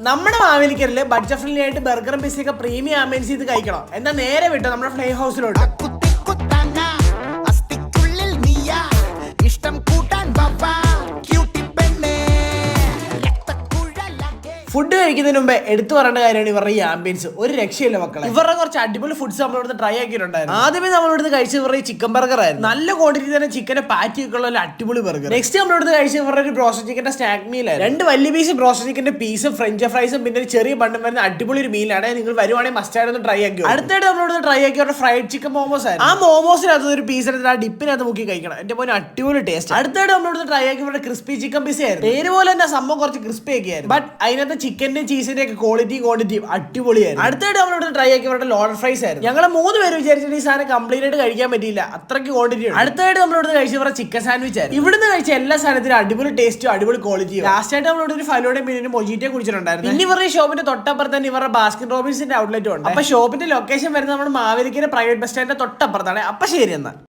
നമ്മുടെ മാമിലിക്കറിൽ budget friendly ആയിട്ട് ബർഗറും പിസയൊക്കെ premium ambience ചെയ്ത് കഴിക്കണം. എന്താ നേരെ വിട്ടോ? നമ്മുടെ ഫ്ലൈ ഹൗസിലോട്ട് ഫുഡ് കഴിക്കുന്നതിന് മുമ്പേ എടുത്തു പറയേണ്ട കാര്യമാണ് ഇവരുടെ ഈ ആംബിയൻസ് ഒരു രക്ഷയില്ല മക്കളെ. ഇവരുടെ കുറച്ച് അടിപൊളി ഫുഡ്സ് നമ്മളിവിടുന്ന് ട്രൈ ആക്കിയിട്ടുണ്ടായിരുന്നു. ആദ്യമേ നമ്മളിവിടുന്ന് കഴിച്ച ഇവരുടെ ഈ ചിക്കൻ ബർഗർ ആയിരുന്നു. നല്ല ക്വാണ്ടിറ്റി തന്നെ ചിക്കനെ പാറ്റിയൊക്കെയുള്ള ഒരു അടിപൊളി ബർഗർ നെക്സ്റ്റ് നമ്മളിവിടുന്ന് കഴിച്ച ഇവരുടെ ഒരു ബ്രോസ്റ്റ് ചിക്കന്റെ സ്നാക്ക് മീൽ ആയിരുന്നു. രണ്ട് വലിയ പീസ് ബ്രോസ്റ്റ് ചിക്കന്റെ പീസും ഫ്രഞ്ച് ഫ്രൈസും പിന്നെ ഒരു ചെറിയ ബണ്ടും വരുന്ന അടിപൊളി ഒരു മീലാണ് നിങ്ങൾ വരുവാണെങ്കിൽ മസ്റ്റ് ആയിട്ട് ഒന്ന് ട്രൈ ആക്കി അടുത്തായിട്ട് നമ്മളിവിടുന്ന് ട്രൈ ആക്കി അവരുടെ ഫ്രൈഡ് ചിക്കൻ മോമോസ് ആയിരുന്നു. ആ മോമോസിനകത്ത് ഒരു പീസ് എടുത്ത് ആ ഡിപ്പിനകത്ത് മുക്കി കഴിക്കണം. എന്റെ പോലെ അടിപൊളി ടേസ്റ്റ് അടുത്തായിട്ട് നമ്മളിവിടുന്ന് ട്രൈ ആക്കി ഇവരുടെ ക്രിസ്പി ചിക്കൻ പീസ് ആയിരുന്നു. പേര് പോലെ തന്നെ സംഭവം കുറച്ച് ക്രിസ്പി ഒക്കെ ആയിരുന്നു. ബട്ട് അതിനകത്ത് ചിക്കന്റെയും ചീസിന്റെ ഒക്കെ ക്വാളിറ്റിയും ക്വാണ്ടിറ്റിയും അടിപൊളിയായിരുന്നു. അടുത്തായിട്ട് നമ്മളിവിടെ ട്രൈ ആക്കി ഇവരുടെ ലോഡർ ഫ്രൈസ് ആയിരുന്നു. ഞങ്ങൾ മൂന്ന് പേര് വിചാരിച്ചിട്ട് ഈ സാധനം കംപ്ലീറ്റ് ആയിട്ട് കഴിക്കാൻ പറ്റിയില്ല. അത്രയ്ക്ക് ക്വാണ്ടിറ്റി അടുത്തായിട്ട് നമ്മളിവിടെ കഴിച്ചു ഇവരുടെ ചിക്കൻ സാൻഡ്വിച്ച് ആയിരുന്നു. ഇവിടുന്ന് കഴിച്ച എല്ലാ സാധനത്തിനും അടിപൊളി ടേസ്റ്റും അടിപൊളി ക്വാളിറ്റിയും ലാസ്റ്റ് ആയിട്ട് നമ്മളിവിടെ ഒരു ഫലോടെ മീനിന് മൊജീറ്റെ കുടിച്ചിട്ടുണ്ടായിരുന്നു. ഇനി ഇവരുടെ ഷോപ്പിന്റെ തൊട്ടപ്പുറത്ത് തന്നെ ഇവരുടെ ബാസ്കിൻ റോബിൻസിന്റെ ഔട്ട്ലെറ്റും ഉണ്ട്. അപ്പൊ ഷോപ്പിന്റെ ലൊക്കേഷൻ വരുന്നത് നമ്മുടെ മാവേലിക്കര പ്രൈവറ്റ് ബസ് സ്റ്റാൻഡിന്റെ തൊട്ടപ്പുറത്താണ്. അപ്പൊ ശരി എന്നാ.